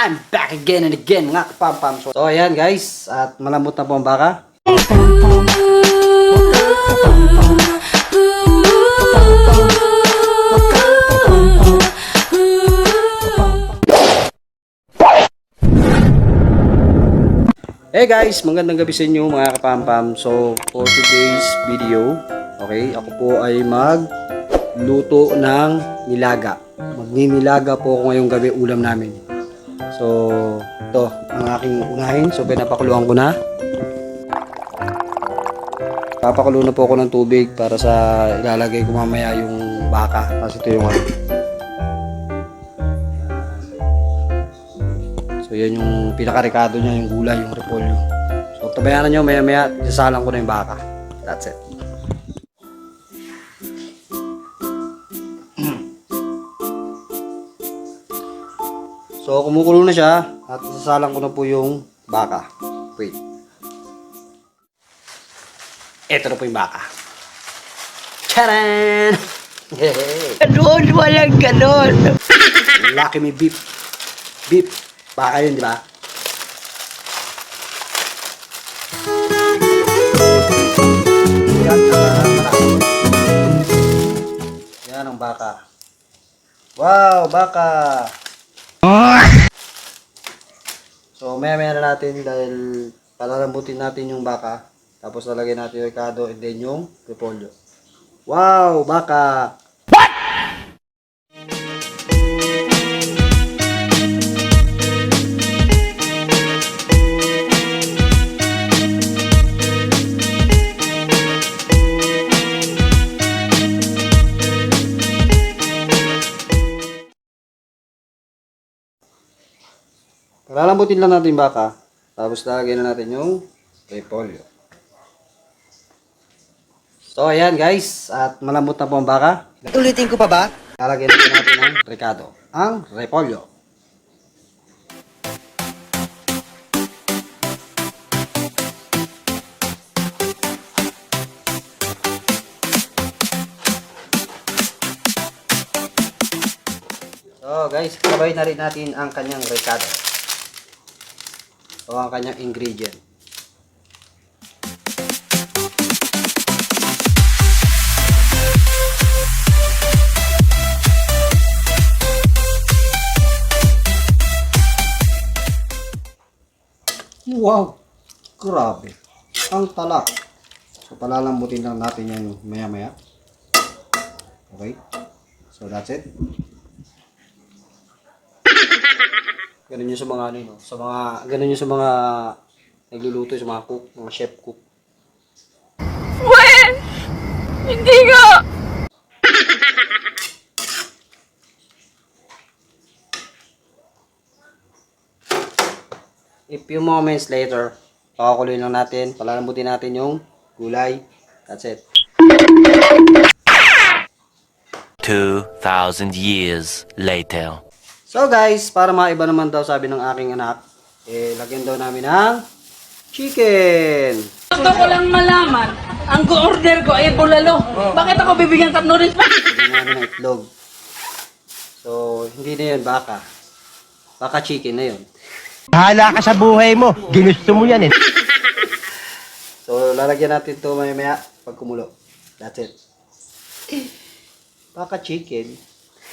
I'm back again and again mga kapampam. So, ayan guys, at malambot na po ang baka. Hey guys, magandang gabi sa inyo mga kapampam. So, for today's video, okay, ako po ay magluto ng nilaga. Magninilaga po ako ngayong gabi ulam namin. So, ito ang aking unahin. So, pinapakuluan ko na. Papakulo na po ako ng tubig para sa ilalagay ko mamaya yung baka. Kasi ito yung ano. So, yan yung pinakarekado niya, yung gulay, yung repolyo. So, tabayanan nyo, maya maya, isasalang ko na yung baka. That's it. So, kumukulo na siya at isasalang ko na po yung baka. Wait. Ito na po yung baka. Charan! Ganon, walang ganon. Lucky me beef. Beef. Baka yun, di ba? Yan ang baka. Wow, baka. So, maya maya na natin dahil palalambutin natin yung baka. Tapos lalagyan natin yung ricado and then yung repolyo. Wow, baka. Lalambutin lang natin baka. Tapos lalagyan na natin yung repolyo. So, ayan guys. At malambot na po ang baka. Ulitin ko pa ba? Lalagyan natin natin ang ricado. Ang repolyo. So guys, sabay na rin natin ang kanyang ricado. O ang kanyang ingredient. Wow! Grabe. Ang talak. So, palalambutin lang natin yan maya-maya. Okay? So, that's it. Ganun yung sa mga ano, no? sa mga, ganun yung sa mga nagluluto, sa mga cook, mga chef cook. Wen! Hindi nga! If few moments later, pakakuloy lang natin, palalambutin natin yung gulay. That's it. 2,000 years later. So guys, para maiba naman daw sabi ng aking anak, eh, lagyan daw namin ng chicken. Gusto ko lang malaman, ang go-order ko ay bulalo. Bakit ako bibigyan ka noodles? Lagyan namin ng itlog. So, hindi na yun baka. Baka chicken na yun. Bahala ka sa buhay mo. Ginusto mo yan eh. So, lalagyan natin to maya maya pag kumulo. That's it. Baka chicken.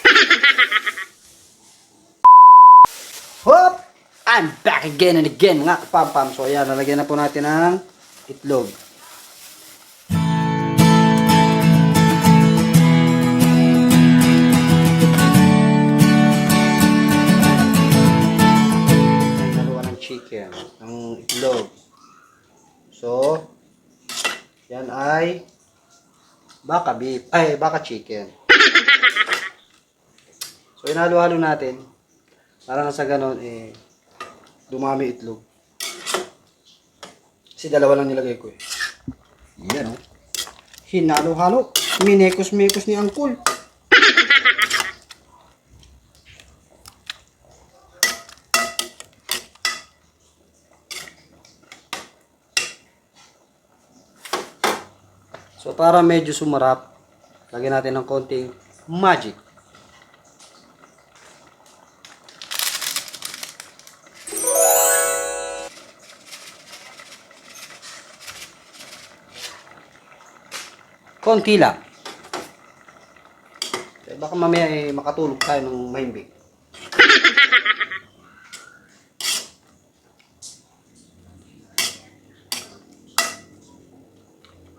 I'm back again and again mga kapampam. So, ayan, lalagyan na po natin ng itlog. Dalawa ng chicken, ng itlog. So, yan ay baka beef, ay baka chicken. So, inhalo-halo natin para na sa ganon, eh, dumami itlog. Kasi dalawa lang nilagay ko eh. Yan oh. Hinalo-halo. Minekos-mekos ni Angkol. So para medyo sumarap, lagyan natin ng konting magic. Konti lang. Eh, baka mamaya eh, makatulog tayo ng mahimbing.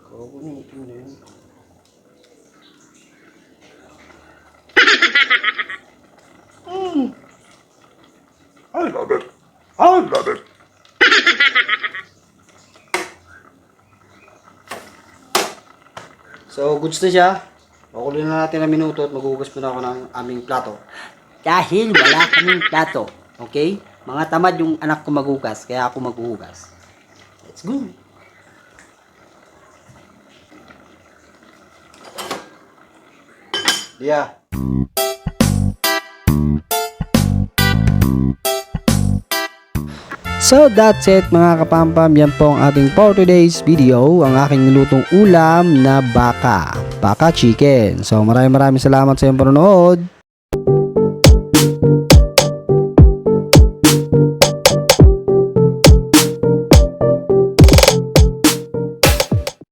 Kukunin mo na yun. So, goods na siya. Pakuloy na natin ng minuto at maghugas muna ako ng aming plato. Dahil wala kaming plato. Okay? Mga tamad yung anak ko maghugas, kaya ako maghuhugas. Let's go! Yeah. So that's it mga kapampam, yan po ang ating for today's video, ang aking nilutong ulam na baka, baka chicken. So maraming maraming salamat sa iyong panonood.